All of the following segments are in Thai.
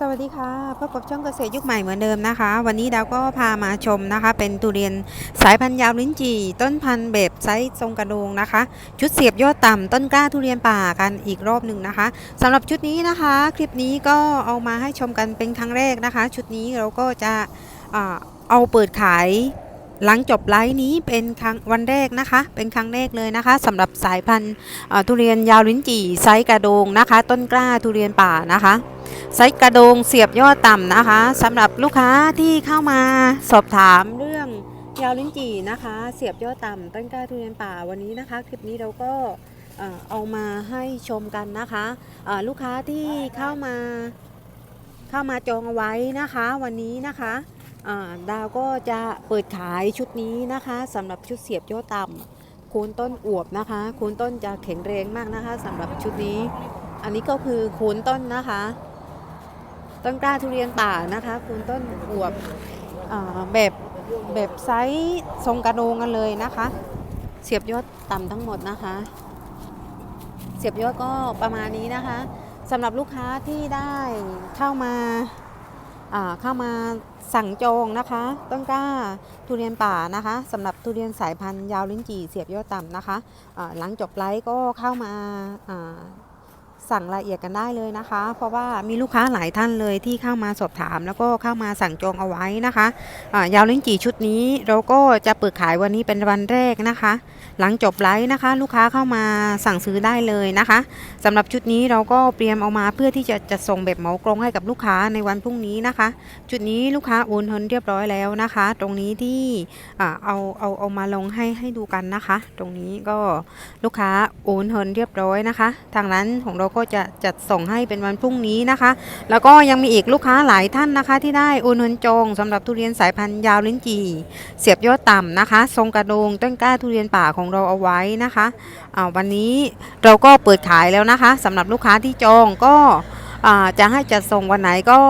สวัสดีค่ะพบกับช่องเกษตรยุคใหม่เหมือนเดิมนะคะ วันนี้ดาวก็พามาชมนะคะ เป็นทุเรียนสายพันธุ์ยาวลิ้นจี่ ต้นพันธุ์แบบไซส์ทรงกระโดงนะคะ ชุดเสียบยอดต่ำต้นกล้าทุเรียนป่ากันอีกรอบหนึ่งนะคะสำหรับชุดนี้นะคะ คลิปนี้ก็เอามาให้ชมกันเป็นครั้งแรกนะคะ ชุดนี้เราก็จะเอาเปิดขาย หลังจบไลฟ์นี้เป็นครั้งวันแรกนะคะ เป็นครั้งแรกเลยนะคะสำหรับสายพันธุ์ทุเรียนยาวลิ้นจี่ไซส์กระโดงนะคะ ต้นกล้าทุเรียนป่านะคะไซส์กระโดงเสียบยอดต่ำนะคะสำหรับลูกค้าที่เข้ามาสอบถามเรื่องยาวลิ้นจี่นะคะ เสียบยอดต่ำต้นกล้าทุเรียนป่าวันนี้นะคะ คลิปนี้เราก็เอามาให้ชมกันนะคะลูกค้าที่เข้ามาเข้ามาจองเอาไว้นะคะ วันนี้นะคะ ดาวก็จะเปิดขายชุดนี้นะคะสำหรับชุดเสียบยอดต่ำโคนต้นอวบนะคะโคนต้นจะแข็งแรงมากนะคะสำหรับชุดนี้ อันนี้ก็คือโคนต้นนะคะ ต้นกล้าทุเรียนป่านะคะคุณต้นอวบอแบบแบบไซส์ทรงกระโดงกันเลยนะคะ เสียบยอดต่ำทั้งหมดนะคะ เสียบยอดก็ประมาณนี้นะคะสำหรับลูกค้าที่ได้เข้ามา เข้ามาสั่งจองนะคะ ต้นกล้าทุเรียนป่านะคะสำหรับทุเรียนสายพันธุ์ยาวลิ้นจี่เสียบยอดต่ำนะคะหลังจบไลฟ์ก็เข้ามา สั่งรายละเอียดกันได้เลยนะคะ เพราะว่ามีลูกค้าหลายท่านเลยที่เข้ามาสอบถาม แล้วก็เข้ามาสั่งจองเอาไว้นะคะอ่ายาวลิ้นจี่ชุดนี้ เราก็จะเปิดขายวันนี้เป็นวันแรกนะคะ หลังจบไลฟ์นะคะ ลูกค้าเข้ามาสั่งซื้อได้เลยนะคะสำหรับชุดนี้เราก็เตรียมเอามาเพื่อที่จะจะส่งแบบเหมากรงให้กับลูกค้าในวันพรุ่งนี้นะคะ จุดนี้ลูกค้าโอนเงินเรียบร้อยแล้วนะคะ ตรงนี้ที่เอาเอาเอามาลงให้ให้ดูกันนะคะ ตรงนี้ก็ลูกค้าโอนเงินเรียบร้อยนะคะ ทางร้านของเราก็จะจัดส่งให้เป็นวันพรุ่งนี้นะคะ แล้วก็ยังมีอีกลูกค้าหลายท่านนะคะ ที่ได้โอนเงินจองสำหรับทุเรียนสายพันธุ์ยาวลิ้นจี่เสียบยอดต่ำนะคะ ทรงกระโดงต้นกล้าทุเรียนป่าของเราเอาไว้นะคะอ่าวันนี้เราก็เปิดขายแล้วนะคะสำหรับลูกค้าที่จองก็อ่าจะให้จัดส่งวันไหนก็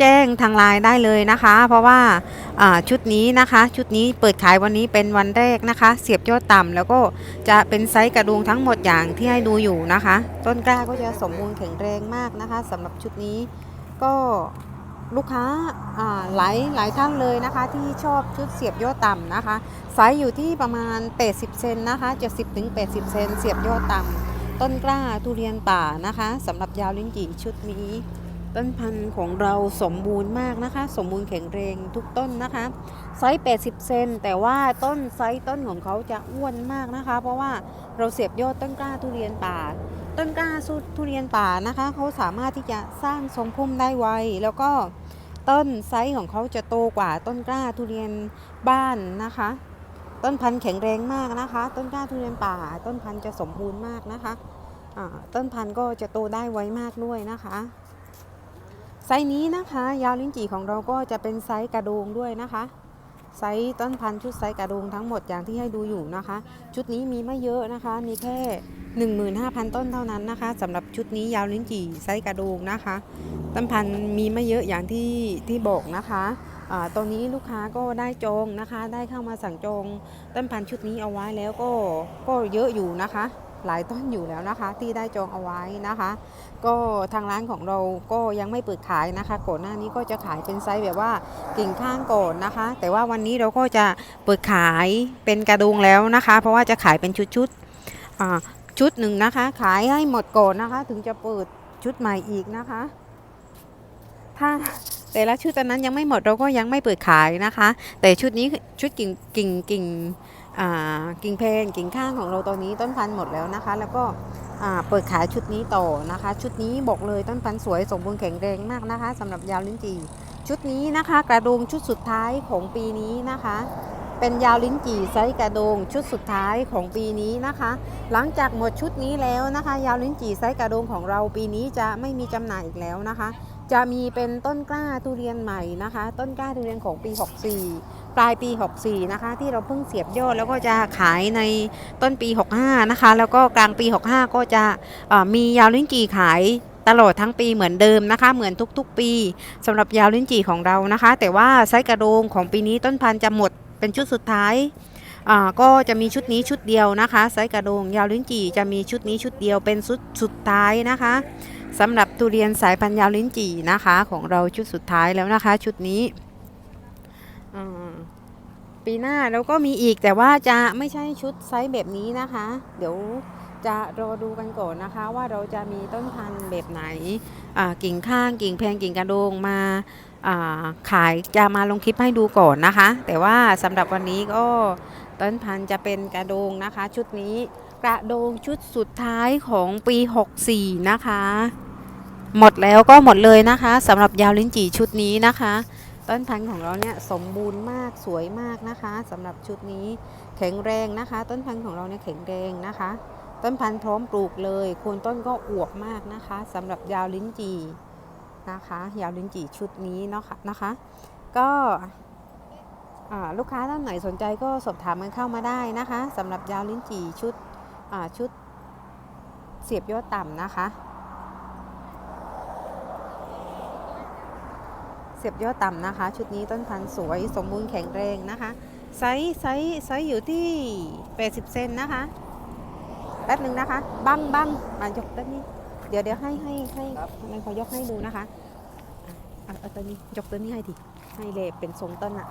แจ้งทางไลน์ได้เลยนะคะ เพราะว่าาชุดนี้นะคะ ชุดนี้เปิดขายวันนี้เป็นวันแรกนะคะ เสียบยอดต่ำแล้วก็จะเป็นไซส์กระดุงทั้งหมดอย่างที่ให้ดูอยู่นะคะ ต้นกล้าก็จะสมบูรณ์แข็งแรงมากนะคะสำหรับชุดนี้ก็ลูกค้าาหลายหลายท่านเลยนะคะ ที่ชอบชุดเสียบยอดต่ำนะคะ ไซส์อยู่ที่ประมาณ 80 เซนนะคะ70ถึง80 เซนเสียบยอดต่ำต้นกล้าทุเรียนป่านะคะสำหรับยาวลิ้นจี่ชุดนี้ ต้นพันธุ์ของเราสมบูรณ์มากนะคะ สมบูรณ์แข็งแรงทุกต้นนะคะ ไซส์ 80 เซนแต่ว่าต้นไซส์ต้นของเขาจะอ้วนมากนะคะ เพราะว่าเราเสียบยอดต้นกล้าทุเรียนป่า ต้นกล้าทุเรียนป่านะคะ เขาสามารถที่จะสร้างทรงพุ่มได้ไว แล้วก็ต้นไซส์ของเขาจะโตกว่าต้นกล้าทุเรียนบ้านนะคะ ต้นพันธุ์แข็งแรงมากนะคะ ต้นกล้าทุเรียนป่า ต้นพันธุ์จะสมบูรณ์มากนะคะต้นพันธุ์ก็จะโตได้ไวมากด้วยนะคะ ไซส์นี้นะคะ ยาวลิ้นจี่ของเราก็จะเป็นไซส์กระโดงด้วยนะคะไซส์ต้นพันธุ์ชุดไซส์กระโดงทั้งหมดอย่างที่ให้ดูอยู่นะคะ ชุดนี้มีไม่เยอะนะคะ มีแค่ 15,000 ต้นเท่านั้นนะคะสำหรับชุดนี้ยาวลิ้นจี่ไซส์กระโดงนะคะ ต้นพันธุ์มีไม่เยอะอย่างที่ที่บอกนะคะอตรงนี้ลูกค้าก็ได้จองนะคะ ได้เข้ามาสั่งจองต้นพันธุ์ชุดนี้เอาไว้แล้วก็ก็เยอะอยู่นะคะ หลายต้นอยู่แล้วนะคะ ที่ได้จองเอาไว้นะคะ ก็ทางร้านของเราก็ยังไม่เปิดขายนะคะก่อนหน้านี้ก็จะขายเป็นไซส์แบบว่ากิ่งข้างก่อนนะคะ แต่ว่าวันนี้เราก็จะเปิดขายเป็นกระดุงแล้วนะคะ เพราะว่าจะขายเป็นชุดๆอ่าชุดหนึ่งนะคะ ขายให้หมดก่อนนะคะ ถึงจะเปิดชุดใหม่อีกนะคะ ถ้าแต่ละชุดตอนนั้นยังไม่หมดเราก็ยังไม่เปิดขายนะคะ แต่ชุดนี้ชุดกิ่งกิ่งกิ่ง กิ่งเพนกิ่งข้างของเราตอนนี้ต้นพันธุ์หมดแล้วนะคะ แล้วก็เปิดขายชุดนี้ต่อนะคะ ชุดนี้บอกเลยต้นพันธุ์สวยสมบูรณ์แข็งแรงมากนะคะสำหรับยาวลิ้นจี่ชุดนี้นะคะ กระโดงชุดสุดท้ายของปีนี้นะคะ เป็นยาวลิ้นจี่ไซส์กระโดงชุดสุดท้ายของปีนี้นะคะ หลังจากหมดชุดนี้แล้วนะคะ ยาวลิ้นจี่ไซส์กระโดงของเราปีนี้จะไม่มีจำหน่ายอีกแล้วนะคะ จะมีเป็นต้นกล้าทุเรียนใหม่นะคะ ต้นกล้าทุเรียนของปี 64 ปลายปี 64 นะคะ ที่เราเพิ่งเสียบยอดแล้วก็จะขายในต้นปี 65 นะคะ แล้วก็กลางปี 65 ก็จะมียาวลิ้นจี่ขายตลอดทั้งปีเหมือนเดิมนะคะ เหมือนทุกๆ ปีสำหรับยาวลิ้นจี่ของเรานะคะ แต่ว่าไซส์กระโดงของปีนี้ต้นพันธุ์จะหมดเป็นชุดสุดท้ายก็จะมีชุดนี้ชุดเดียวนะคะไซส์กระโดงยาวลิ้นจี่จะมีชุดนี้ชุดเดียวเป็นชุดสุดท้ายนะคะ สำหรับทุเรียนสายพันยาวลิ้นจี่นะคะ ของเราชุดสุดท้ายแล้วนะคะ ชุดนี้ปีหน้าเราก็มีอีกแต่ว่าจะไม่ใช่ชุดไซส์แบบนี้นะคะ เดี๋ยวจะรอดูกันก่อนนะคะ ว่าเราจะมีต้นพันธุ์แบบไหนกิ่งข้างกิ่งแพงกิ่งกระโดงมาขายจะมาลงคลิปให้ดูก่อนนะคะ แต่ว่าสำหรับวันนี้ก็ต้นพันธุ์จะเป็นกระโดงนะคะ ชุดนี้ ระโดงชุดสุดท้ายของปี 64 นะคะ หมดแล้วก็หมดเลยนะคะสำหรับยาวลิ้นจี่ชุดนี้นะคะ ต้นพันธุ์ของเราเนี่ยสมบูรณ์มากสวยมากนะคะสำหรับชุดนี้แข็งแรงนะคะ ต้นพันธุ์ของเราเนี่ยแข็งแรงนะคะ ต้นพันธุ์พร้อมปลูกเลยโคนต้นก็อวบมากนะคะสำหรับยาวลิ้นจี่นะคะ ยาวลิ้นจี่ชุดนี้เนาะค่ะนะคะ ก็ลูกค้าท่านไหนสนใจก็สอบถามกันเข้ามาได้นะคะสำหรับยาวลิ้นจี่ชุด ชุดเสียบยอดต่ำนะคะ เสียบยอดต่ำนะคะ ชุดนี้ต้นพันธุ์สวยสมบูรณ์แข็งแรงนะคะไซส์ไซส์ไซส์อยู่ที่ 80 เซนนะคะแป๊บหนึ่งนะคะบังบังมายกด้านนี้ เดี๋ยวเดี๋ยวให้ให้ให้มันขอยกให้ดูนะคะอะเอาเอาตัวนี้ยกตัวนี้ให้ดิให้เลยเป็นทรงต้นอะ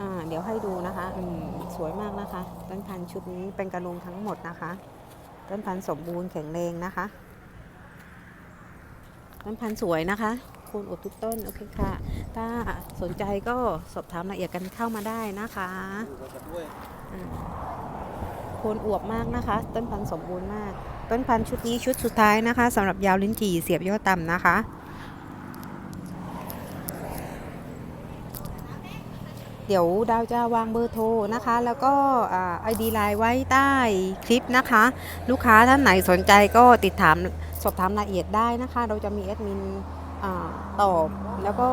อ่าเดี๋ยวให้ดูนะคะอืมสวยมากนะคะ ต้นพันธุ์ชุดนี้เป็นกระลงทั้งหมดนะคะ ต้นพันธุ์สมบูรณ์แข็งแรงนะคะ ต้นพันธุ์สวยนะคะคูณอดทุกต้นโอเคค่ะ ถ้าสนใจก็สอบถามรายละเอียดกันเข้ามาได้นะคะอ่าโคนอวบมากนะคะ ต้นพันธุ์สมบูรณ์มาก ต้นพันธุ์ชุดนี้ชุดสุดท้ายนะคะสำหรับยาวลิ้นจี่เสียบยอดต่ำนะคะ เดี๋ยวดาวจะวางเบอร์โทรนะคะ แล้วก็ไอดีไลน์ไว้ใต้คลิปนะคะ ลูกค้าท่านไหนสนใจก็ติดถามสอบถามรายละเอียดได้นะคะ เราจะมีแอดมินอ่าตอบแล้วก็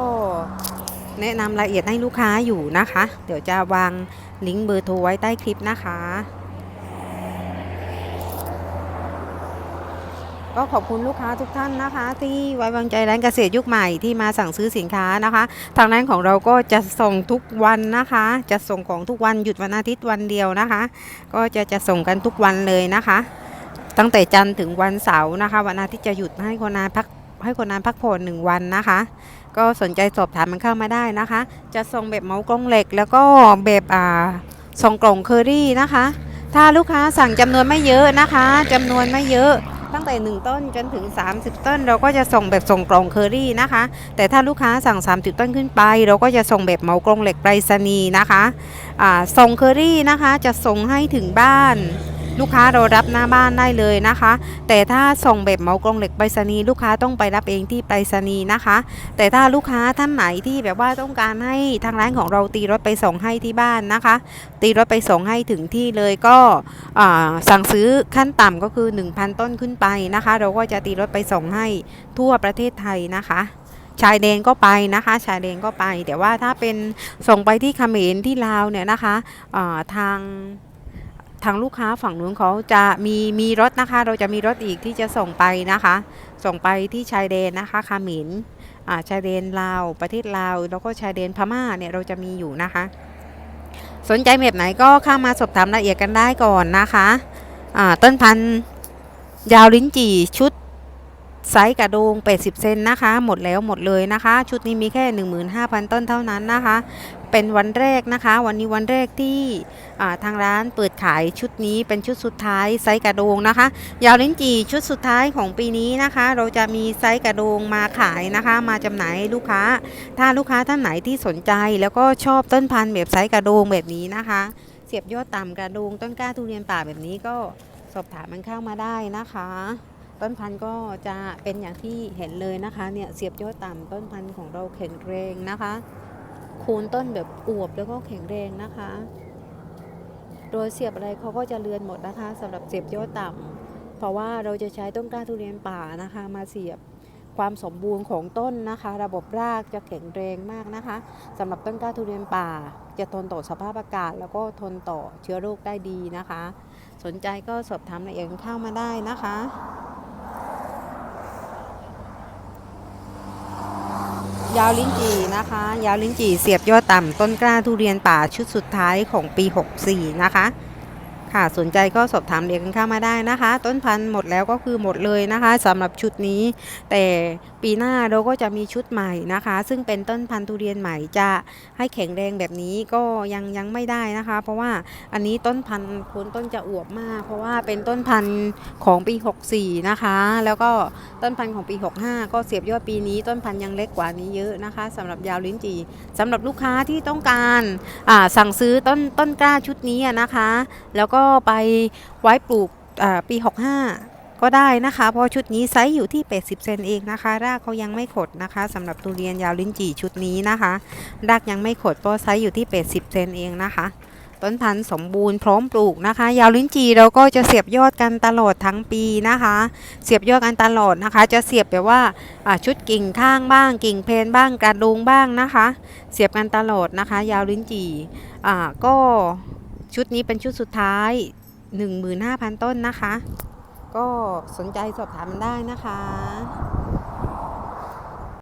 แนะนำรายละเอียดให้ลูกค้าอยู่นะคะ เดี๋ยวจะวางลิงก์เบอร์โทรไว้ใต้คลิปนะคะ ก็ขอบคุณลูกค้าทุกท่านนะคะ ที่ไว้วางใจร้านเกษตรยุคใหม่ที่มาสั่งซื้อสินค้านะคะ ทางร้านของเราก็จะส่งทุกวันนะคะ จะส่งของทุกวันหยุดวันอาทิตย์วันเดียวนะคะ ก็จะจะส่งกันทุกวันเลยนะคะ ตั้งแต่จันทร์ถึงวันเสาร์นะคะ วันอาทิตย์จะหยุดให้คนงานพักให้คนงานพักผ่อนหนึ่งวันนะคะ ก็สนใจสอบถามมันเข้ามาได้นะคะ จะส่งแบบเมากรงเหล็ก แล้วก็แบบอ่าส่งกล่องเคอรี่นะคะ ถ้าลูกค้าสั่งจำนวนไม่เยอะนะคะจำนวนไม่เยอะ ตั้งแต่ 1 ต้นจนถึง 30 ต้น เราก็จะส่งแบบส่งกล่องเคอรี่นะคะ แต่ถ้าลูกค้าสั่ง 30 ต้นขึ้นไป เราก็จะส่งแบบเหมากรงเหล็กไปรษณีย์นะคะส่งเคอรี่นะคะจะส่งให้ถึงบ้าน ลูกค้าเรารับหน้าบ้านได้เลยนะคะ แต่ถ้าส่งแบบเหมากรงเหล็กไปรษณีย์ลูกค้าต้องไปรับเองที่ไปรษณีย์นะคะ แต่ถ้าลูกค้าท่านไหนที่แบบว่าต้องการให้ทางร้านของเราตีรถไปส่งให้ที่บ้านนะคะ ตีรถไปส่งให้ถึงที่เลยก็สั่งซื้อขั้นต่ำก็คือ 1,000 ต้นขึ้นไปนะคะ เราก็จะตีรถไปส่งให้ทั่วประเทศไทยนะคะชายแดนก็ไปนะคะ ชายแดนก็ไป แต่ว่าถ้าเป็นส่งไปที่เขมรที่ลาวเนี่ยนะคะาทาง ทางลูกค้าฝั่งนู้นเขาจะมีมีรถนะคะ เราจะมีรถอีกที่จะส่งไปนะคะ ส่งไปที่ชายแดนนะคะเขมรอ่าชายแดนลาวประเทศลาวแล้วก็ชายแดนพม่าเนี่ยเราจะมีอยู่นะคะ สนใจแบบไหนก็เข้ามาสอบถามรายละเอียดกันได้ก่อนนะคะอ่าต้นพันธุ์ยาวลิ้นจี่ชุด ไซส์กระโดง 80 เซนนะคะ หมดแล้วหมดเลยนะคะ ชุดนี้มีแค่ 15,000 ต้นเท่านั้นนะคะ เป็นวันแรกนะคะ วันนี้วันแรกที่ทางร้านเปิดขายชุดนี้เป็นชุดสุดท้ายไซส์กระโดงนะคะ ยาวลิ้นจี่ชุดสุดท้ายของปีนี้นะคะ เราจะมีไซส์กระโดงมาขายนะคะ มาจำหน่ายลูกค้า ถ้าลูกค้าท่านไหนที่สนใจ แล้วก็ชอบต้นพันธุ์แบบไซส์กระโดงแบบนี้นะคะ เสียบยอดต่ำกระโดงต้นกล้าทุเรียนป่าแบบนี้ก็สอบถามมันเข้ามาได้นะคะ ต้นพันธุ์ก็จะเป็นอย่างที่เห็นเลยนะคะเนี่ยเสียบยอดต่ำต้นพันธุ์ของเราแข็งแรงนะคะโคนต้นแบบอวบแล้วก็แข็งแรงนะคะ โดยเสียบอะไรเขาก็จะเลือนหมดนะคะสำหรับเสียบยอดต่ำเพราะว่าเราจะใช้ต้นกล้าทุเรียนป่านะคะ มาเสียบความสมบูรณ์ของต้นนะคะ ระบบรากจะแข็งแรงมากนะคะสำหรับต้นกล้าทุเรียนป่า จะทนต่อสภาพอากาศ แล้วก็ทนต่อเชื้อโรคได้ดีนะคะ สนใจก็สอบถามรายละเอียดเข้ามาได้นะคะ ยาวลิ้นจี่นะคะ ยาวลิ้นจี่เสียบยอดต่ำต้นกล้าทุเรียนป่าชุดสุดท้ายของปี 64 นะคะ ค่ะสนใจก็สอบถามเรียนกันเข้ามาได้นะคะ ต้นพันธุ์หมดแล้วก็คือหมดเลยนะคะสำหรับชุดนี้ แต่ปีหน้าเราก็จะมีชุดใหม่นะคะ ซึ่งเป็นต้นพันธุ์ทุเรียนใหม่จะให้แข็งแรงแบบนี้ก็ยังยังไม่ได้นะคะ เพราะว่าอันนี้ต้นพันธุ์โคนต้นจะอวบมาก เพราะว่าเป็นต้นพันธุ์ของปี 64 นะคะ แล้วก็ต้นพันธุ์ของปี 65 ก็เสียบยอดปีนี้ ต้นพันธุ์ยังเล็กกว่านี้เยอะนะคะสำหรับยาวลิ้นจี่สำหรับลูกค้าที่ต้องการสั่งซื้อต้นต้นกล้าชุดนี้นะคะ แล้วก็็ไปไว้ปลูกปี 65 ก็ได้นะคะ เพราะชุดนี้ไซส์อยู่ที่ 80 เซนเองนะคะ รากเขายังไม่ขดนะคะสำหรับทุเรียนยาวลิ้นจี่ชุดนี้นะคะ รากยังไม่ขดเพราะไซส์อยู่ที่ 80 เซนเองนะคะต้นพันธุ์สมบูรณ์พร้อมปลูกนะคะ ยาวลิ้นจี่เราก็จะเสียบยอดกันตลอดทั้งปีนะคะ เสียบยอดกันตลอดนะคะ จะเสียบแบบว่าชุดกิ่งข้างบ้าง กิ่งเพนบ้างกระดุงบ้างนะคะ เสียบกันตลอดนะคะ ยาวลิ้นจี่ก็ ชุดนี้เป็นชุดสุดท้าย 15,000 ต้นนะคะ ก็สนใจสอบถามได้นะคะ